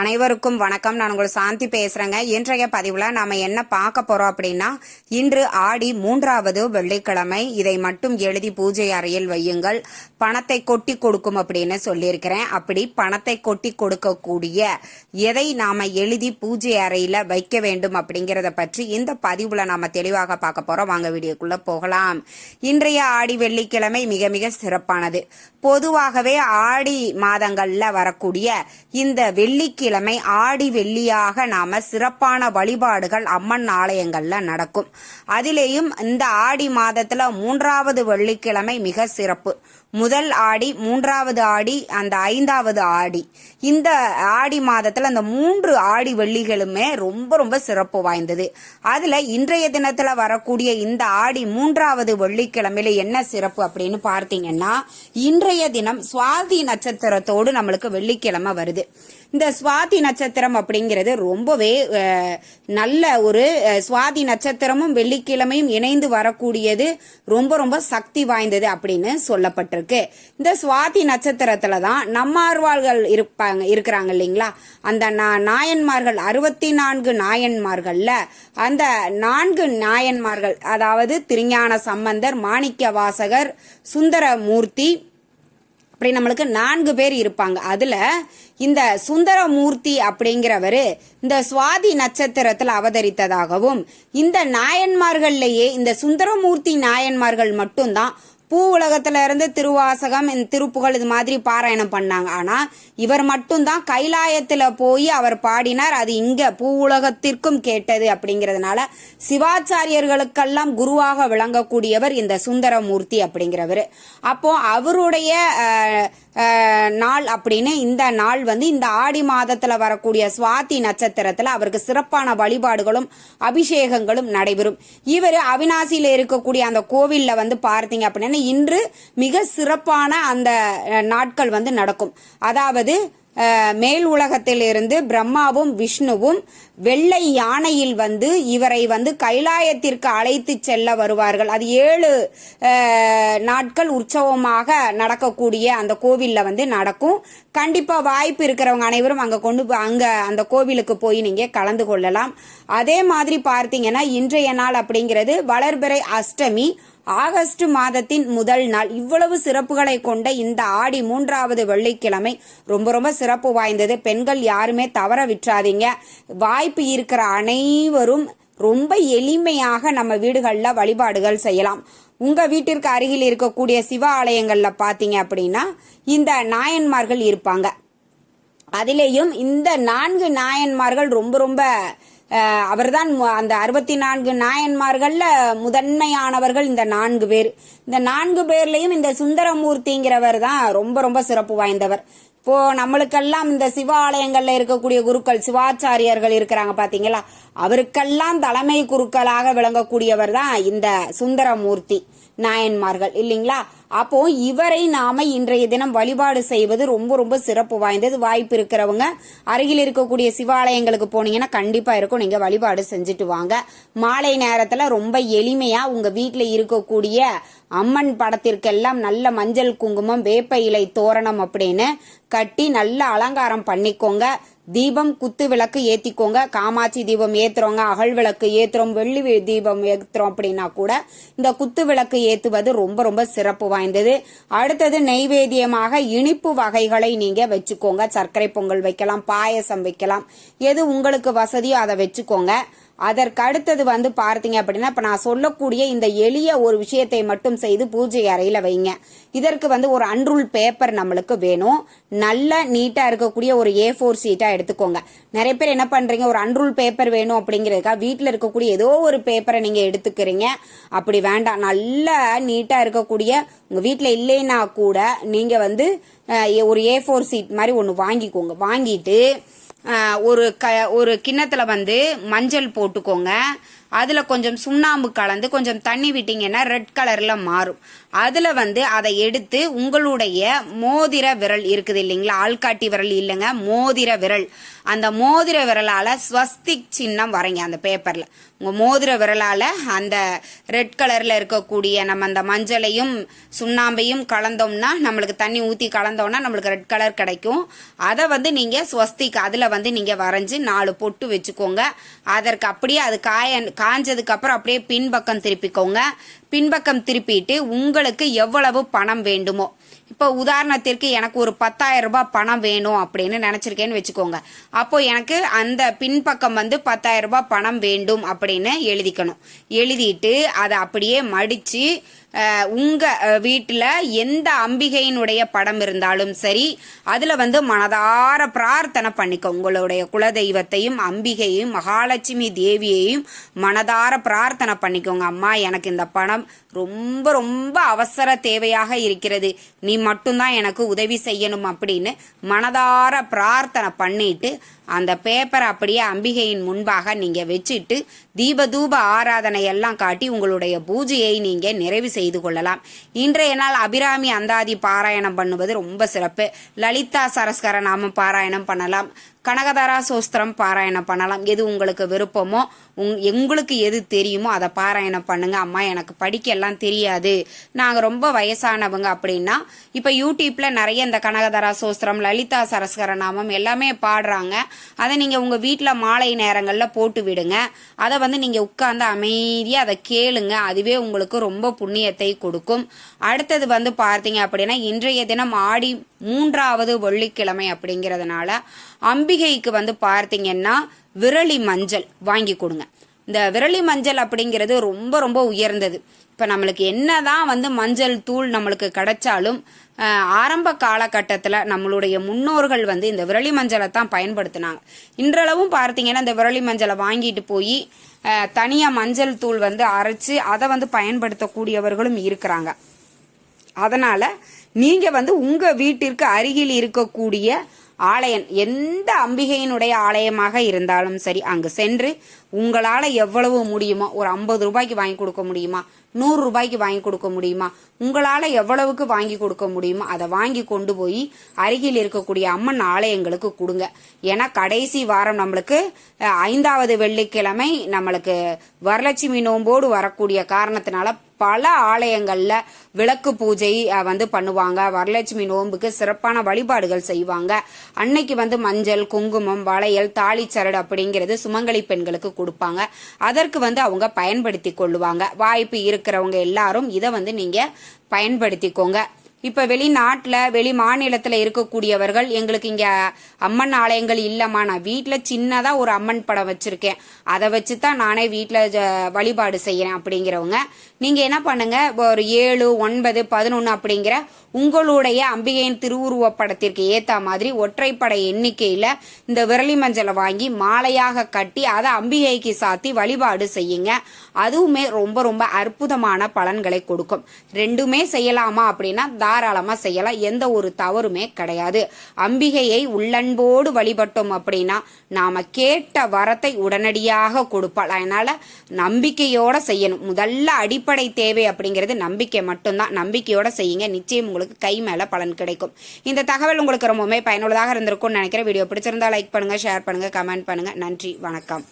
அனைவருக்கும் வணக்கம். நான் உங்கள் சாந்தி பேசுறேங்க. இன்றைய பதிவுல நாம என்ன பார்க்க போறோம் அப்படின்னா இன்று ஆடி மூன்றாவது வெள்ளிக்கிழமை. இதை மட்டும் எழுதி பூஜை அறையில் வையுங்கள். பணத்தை கொட்டி கொடுக்கும் அப்படின்னு சொல்லியிருக்கிறேன். அப்படி பணத்தை கொட்டி கொடுக்கக்கூடிய எதை நாம எழுதி பூஜை அறையில வைக்க வேண்டும் அப்படிங்கிறத பற்றி இந்த பதிவுல நாம தெளிவாக பார்க்க போறோம். வாங்க வீடியோக்குள்ள போகலாம். இன்றைய ஆடி வெள்ளிக்கிழமை மிக மிக சிறப்பானது. பொதுவாகவே ஆடி மாதங்கள்ல வரக்கூடிய இந்த வெள்ளிக்கிழமை ஆடி வெள்ளியாக நாம சிறப்பான வழிபாடுகள் அம்மன் ஆலயங்கள்ல நடக்கும். அதிலேயும் இந்த ஆடி மாதத்துல மூன்றாவது வெள்ளிக்கிழமை மிக சிறப்பு. முதல் ஆடி மூன்றாவது ஆடி அந்த ஐந்தாவது ஆடி. இந்த ஆடி மாதத்துல அந்த மூன்று ஆடி வெள்ளிகளுமே ரொம்ப ரொம்ப சிறப்பு வாய்ந்தது. அதுல இன்றைய தினத்துல வரக்கூடிய இந்த ஆடி மூன்றாவது வெள்ளிக்கிழமையில என்ன சிறப்பு அப்படின்னு பார்த்தீங்கன்னா இன்றைய தினம் சுவாதி நட்சத்திரத்தோடு நம்மளுக்கு வெள்ளிக்கிழமை வருது. இந்த சுவாதி நட்சத்திரம் அப்படிங்கிறது ரொம்பவே நல்ல ஒரு சுவாதி நட்சத்திரமும் வெள்ளிக்கிழமையும் இணைந்து வரக்கூடியது ரொம்ப ரொம்ப சக்தி வாய்ந்தது அப்படின்னு சொல்லப்பட்டிருக்கு. இந்த சுவாதி நட்சத்திரத்துல தான் நம்மார்வாள்கள் இருப்பாங்க இருக்கிறாங்க இல்லைங்களா? அந்த நா- நாயன்மார்கள் அறுபத்தி நான்கு நாயன்மார்கள்ல அந்த நான்கு நாயன்மார்கள் அதாவது திருஞான சம்பந்தர் மாணிக்க வாசகர் சுந்தரமூர்த்தி அப்படி நம்மளுக்கு நான்கு பேர் இருப்பாங்க. அதுல இந்த சுந்தரமூர்த்தி அப்படிங்கிறவரு இந்த சுவாதி நட்சத்திரத்தில் அவதரித்ததாகவும் இந்த நாயன்மார்கள்லயே இந்த சுந்தரமூர்த்தி நாயன்மார்கள் மட்டும்தான் பூ உலகத்துல இருந்து திருவாசகம் இந்த திருப்புகழ் இது மாதிரி பாராயணம் பண்ணாங்க. ஆனா இவர் மட்டும்தான் கைலாயத்துல போய் அவர் பாடினார். அது இங்க பூ உலகத்திற்கும் கேட்டது அப்படிங்கறதுனால சிவாச்சாரியர்களுக்கெல்லாம் குருவாக விளங்கக்கூடியவர் இந்த சுந்தரமூர்த்தி அப்படிங்கிறவர். அப்போ அவருடைய நாள் அப்படின்னு இந்த நாள் வந்து இந்த ஆடி மாதத்துல வரக்கூடிய சுவாதி நட்சத்திரத்துல அவருக்கு சிறப்பான வழிபாடுகளும் அபிஷேகங்களும் நடைபெறும். இவர் அவினாசியில இருக்கக்கூடிய அந்த கோவில்ல வந்து பார்த்தீங்க அப்படின்னா இன்று மிக சிறப்பான அந்த நாட்கள் வந்து நடக்கும். அதாவது மேல் உலகத்திலிருந்து பிரம்மாவும் விஷ்ணுவும் வெள்ளை யானையில் வந்து இவரை வந்து கைலாயத்திற்கு அழைத்து செல்ல வருவார்கள். அது ஏழு நாட்கள் உற்சவமாக நடக்கக்கூடிய அந்த கோவிலில் வந்து நடக்கும். கண்டிப்பாக வாய்ப்பு இருக்கிறவங்க அனைவரும் அங்கே கொண்டு அங்கே அந்த கோவிலுக்கு போய் நீங்கள் கலந்து கொள்ளலாம். அதே மாதிரி பார்த்தீங்கன்னா இன்றைய நாள் அப்படிங்கிறது வளர்பிறை அஷ்டமி. ஆகஸ்ட் மாதத்தின் முதல் நாள் இவ்வளவு சிறப்புகளை கொண்ட இந்த ஆடி மூன்றாவது வெள்ளிக்கிழமை. ரொம்ப ரொம்ப சிறப்பு வாய்ந்தது. பெண்கள் யாருமே தவற விட்டுறாதீங்க. வாய்ப்பு இருக்கிற அனைவரும் ரொம்ப எளிமையாக நம்ம வீடுகளில் வழிபாடுகள் செய்யலாம். உங்க வீட்டிற்கு அருகில் இருக்கக்கூடிய சிவ ஆலயங்களில் பார்த்தீங்க அப்படின்னா இந்த நாயன்மார்கள் இருப்பாங்க. அதிலேயும் இந்த நான்கு நாயன்மார்கள் ரொம்ப ரொம்ப அவர்தான் அந்த அறுபத்தி நான்கு நாயன்மார்கள்ல முதன்மையானவர்கள் இந்த நான்கு பேர். இந்த நான்கு பேர்லயும் இந்த சுந்தரமூர்த்திங்கிறவர் தான் ரொம்ப ரொம்ப சிறப்பு வாய்ந்தவர். இப்போ நம்மளுக்கெல்லாம் இந்த சிவாலயங்கள்ல இருக்கக்கூடிய குருக்கள் சிவாச்சாரியர்கள் இருக்கிறாங்க பாத்தீங்களா? அவருக்கெல்லாம் தலைமை குருக்களாக விளங்கக்கூடியவர் தான் இந்த சுந்தரமூர்த்தி. நாயன்மார்கள் இல்லைங்களா? அப்போ இவரை நாம இன்றைய தினம் வழிபாடு செய்வது ரொம்ப ரொம்ப சிறப்பு வாய்ந்தது வாய்ப்பு இருக்கிறவங்க. அருகில் இருக்கக்கூடிய சிவாலயங்களுக்கு போனீங்கன்னா கண்டிப்பா இருக்கும். நீங்க வழிபாடு செஞ்சுட்டு வாங்க. மாலை நேரத்துல ரொம்ப எளிமையா உங்க வீட்டுல இருக்கக்கூடிய அம்மன் படத்திற்கெல்லாம் நல்ல மஞ்சள் குங்குமம் வேப்ப இலை தோரணம் அப்படின்னு கட்டி நல்ல அலங்காரம் பண்ணிக்கோங்க. தீபம் குத்து விளக்கு ஏத்திக்கோங்க. காமாட்சி தீபம் ஏற்றுறோங்க அகல் விளக்கு ஏத்துறோம் வெள்ளி தீபம் ஏத்துறோம் அப்படின்னா கூட இந்த குத்து விளக்கு ஏத்துவது ரொம்ப ரொம்ப சிறப்பு வாய்ந்தது. அடுத்தது நெய்வேத்தியமாக இனிப்பு வகைகளை நீங்க வச்சுக்கோங்க. சர்க்கரை பொங்கல் வைக்கலாம் பாயசம் வைக்கலாம். எது உங்களுக்கு வசதியோ அதை வச்சுக்கோங்க. அதற்கு அடுத்தது வந்து பார்த்தீங்க அப்படின்னா இப்போ நான் சொல்லக்கூடிய இந்த எளிய ஒரு விஷயத்தை மட்டும் செய்து பூஜை அறையில் வைங்க. இதற்கு வந்து ஒரு அன்ரூல் பேப்பர் நம்மளுக்கு வேணும். நல்ல நீட்டாக இருக்கக்கூடிய ஒரு ஏ ஃபோர் சீட்டாக எடுத்துக்கோங்க. நிறைய பேர் என்ன பண்ணுறீங்க ஒரு அன்ரூல் பேப்பர் வேணும் அப்படிங்கிறதுக்காக வீட்டில் இருக்கக்கூடிய ஏதோ ஒரு பேப்பரை நீங்கள் எடுத்துக்கிறீங்க. அப்படி வேண்டாம். நல்ல நீட்டாக இருக்கக்கூடிய உங்கள் வீட்டில் இல்லைன்னா கூட நீங்கள் வந்து ஒரு ஏ ஃபோர் சீட் மாதிரி ஒன்று வாங்கிக்கோங்க. வாங்கிட்டு ஒரு க ஒரு கிண்ணத்தில் வந்து மஞ்சள் போட்டுக்கோங்க. அதில் கொஞ்சம் சுண்ணாம்பு கலந்து கொஞ்சம் தண்ணி விட்டிங்கன்னா ரெட் கலரில் மாறும். அதில் வந்து அதை எடுத்து உங்களுடைய மோதிர விரல் இருக்குது இல்லைங்களா? ஆள்காட்டி விரல் இல்லைங்க மோதிர விரல். அந்த மோதிர விரலால் ஸ்வஸ்திக் சின்னம் வரைங்க அந்த பேப்பரில் உங்கள் மோதிர விரலால் அந்த ரெட் கலரில் இருக்கக்கூடிய நம்ம அந்த மஞ்சளையும் சுண்ணாம்பையும் கலந்தோம்னா நம்மளுக்கு தண்ணி ஊற்றி கலந்தோம்னா நம்மளுக்கு ரெட் கலர் கிடைக்கும். அதை வந்து நீங்கள் ஸ்வஸ்திக் அதில் வந்து நீங்கள் வரைஞ்சி நாலு பொட்டு வச்சுக்கோங்க. அதற்கு அப்படியே அது காய காஞ்சதுக்கு அப்புறம் அப்படியே பின்பக்கம் திருப்பிக்கோங்க. பின்பக்கம் திருப்பிட்டு உங்களுக்கு எவ்வளவு பணம் வேண்டுமோ. இப்போ உதாரணத்திற்கு எனக்கு ஒரு பத்தாயிரம் ரூபாய் பணம் வேணும் அப்படின்னு நினச்சிருக்கேன்னு வச்சுக்கோங்க. அப்போது எனக்கு அந்த பின்பக்கம் வந்து பத்தாயிரம் ரூபாய் பணம் வேண்டும் அப்படின்னு எழுதிக்கணும். எழுதிட்டு அதை அப்படியே மடித்து உங்கள் வீட்டில் எந்த அம்பிகையினுடைய படம் இருந்தாலும் சரி அதில் வந்து மனதார பிரார்த்தனை பண்ணிக்கோ. உங்களுடைய குலதெய்வத்தையும் அம்பிகையும் மகாலட்சுமி தேவியையும் மனதார பிரார்த்தனை பண்ணிக்கோங்க. அம்மா எனக்கு இந்த பணம் ரொம்ப ரொம்ப அவசர தேவையாக இருக்கிறது. நீ மட்டும்தான் எனக்கு உதவி செய்யணும் அப்படின்னு மனதார பிரார்த்தனை பண்ணிட்டு அந்த பேப்பரை அப்படியே அம்பிகையின் முன்பாக நீங்கள் வச்சுட்டு தீபதூப ஆராதனை எல்லாம் காட்டி உங்களுடைய பூஜையை நீங்கள் நிறைவு செய்து கொள்ளலாம். இன்றைய நாள் அபிராமி அந்தாதி பாராயணம் பண்ணுவது ரொம்ப சிறப்பு. லலிதா சரஸ்கர நாம பாராயணம் பண்ணலாம். கனகதாரா சோஸ்திரம் பாராயணம் பண்ணலாம். எது உங்களுக்கு விருப்பமோ உங் எங்களுக்கு எது தெரியுமோ அதை பாராயணம் பண்ணுங்க. அம்மா எனக்கு படிக்கலாம் தெரியாது. நாங்கள் ரொம்ப வயசானவங்க அப்படின்னா இப்போ யூடியூப்பில் நிறைய இந்த கனகதாரா சோஸ்திரம் லலிதா சரஸ்கர நாமம் எல்லாமே பாடுறாங்க. அதை நீங்கள் உங்கள் வீட்டில் மாலை நேரங்களில் போட்டு விடுங்க. அதை வந்து நீங்கள் உட்காந்து அமைதியாக அதை கேளுங்க. அதுவே உங்களுக்கு ரொம்ப புண்ணியத்தை கொடுக்கும். அடுத்தது வந்து பார்த்தீங்க அப்படின்னா இன்றைய தினம் ஆடி மூன்றாவது வெள்ளிக்கிழமை அப்படிங்கிறதுனால அம்பிகைக்கு வந்து பார்த்தீங்கன்னா விரலி மஞ்சள் வாங்கி கொடுங்க. இந்த விரலி மஞ்சள் அப்படிங்கிறது ரொம்ப ரொம்ப உயர்ந்தது. இப்போ நம்மளுக்கு என்னதான் வந்து மஞ்சள் தூள் நம்மளுக்கு கிடைச்சாலும் ஆரம்ப காலகட்டத்தில் நம்மளுடைய முன்னோர்கள் வந்து இந்த விரலி மஞ்சளை தான் பயன்படுத்தினாங்க. இன்றளவும் பார்த்தீங்கன்னா இந்த விரலி மஞ்சளை வாங்கிட்டு போய் தனியாக மஞ்சள் தூள் வந்து அரைச்சி அதை வந்து பயன்படுத்தக்கூடியவர்களும் இருக்கிறாங்க. அதனால் நீங்கள் வந்து உங்கள் வீட்டிற்கு அருகில் இருக்கக்கூடிய ஆலயம் எந்த அம்பிகையினுடைய ஆலயமாக இருந்தாலும் சரி அங்கு சென்று உங்களால் எவ்வளவு முடியுமோ ஒரு ஐம்பது ரூபாய்க்கு வாங்கி கொடுக்க முடியுமா நூறு ரூபாய்க்கு வாங்கி கொடுக்க முடியுமா உங்களால் எவ்வளவுக்கு வாங்கி கொடுக்க முடியுமோ அதை வாங்கி கொண்டு போய் அருகில் இருக்கக்கூடிய அம்மன் ஆலயங்களுக்கு கொடுங்க. ஏன்னா கடைசி வாரம் நம்மளுக்கு ஐந்தாவது வெள்ளிக்கிழமை நம்மளுக்கு வரலட்சுமி நோம்போடு வரக்கூடிய காரணத்தினால பல ஆலயங்களில் விளக்கு பூஜை வந்து பண்ணுவாங்க. வரலட்சுமி நோன்புக்கு சிறப்பான வழிபாடுகள் செய்வாங்க. அன்னைக்கு வந்து மஞ்சள் குங்குமம் வளையல் தாலிச்சரடு அப்படிங்கிறது சுமங்கலி பெண்களுக்கு கொடுப்பாங்க. அதற்கு வந்து அவங்க பயன்படுத்தி கொள்ளுவாங்க. வாய்ப்பு இருக்கிறவங்க எல்லாரும் இதை வந்து நீங்கள் பயன்படுத்திக்கோங்க. இப்போ வெளிநாட்டில் வெளி மாநிலத்தில் இருக்கக்கூடியவர்கள் எங்களுக்கு இங்கே அம்மன் ஆலயங்கள் இல்லைம்மா. நான் வீட்டில் சின்னதாக ஒரு அம்மன் படம் வச்சுருக்கேன். அதை வச்சு தான் நானே வீட்டில் வழிபாடு செய்கிறேன் அப்படிங்கிறவங்க. நீங்கள் என்ன பண்ணுங்க? ஒரு ஏழு ஒன்பது பதினொன்று அப்படிங்கிற உங்களுடைய அம்பிகையின் திருவுருவ படத்திற்கு ஏற்ற மாதிரி ஒற்றைப்படை எண்ணிக்கையில் இந்த விரலி மஞ்சளை வாங்கி மாலையாக கட்டி அதை அம்பிகைக்கு சாத்தி வழிபாடு செய்யுங்க. அதுவுமே ரொம்ப ரொம்ப அற்புதமான பலன்களை கொடுக்கும். ரெண்டுமே செய்யலாமா அப்படின்னா தாராளமாக செய்யலாம். எந்த ஒரு தவறுமே கிடையாது. அம்பிகையை உள்ளன்போடு வழிபட்டோம் அப்படின்னா நாம கேட்ட வரத்தை உடனடியாக கொடுப்பாள். அதனால நம்பிக்கையோட செய்யணும். முதல்ல அடிப்படை தேவை அப்படிங்கிறது நம்பிக்கை மட்டும்தான். நம்பிக்கையோட செய்யுங்க. நிச்சயம் உங்களுக்கு கை மேல பலன் கிடைக்கும். இந்த தகவல் உங்களுக்கு ரொம்பவுமே பயனுள்ளதாக இருந்திருக்கும்னு நினைக்கிறேன். வீடியோ பிடிச்சிருந்தா லைக் பண்ணுங்க ஷேர் பண்ணுங்க கமெண்ட் பண்ணுங்க. நன்றி வணக்கம்.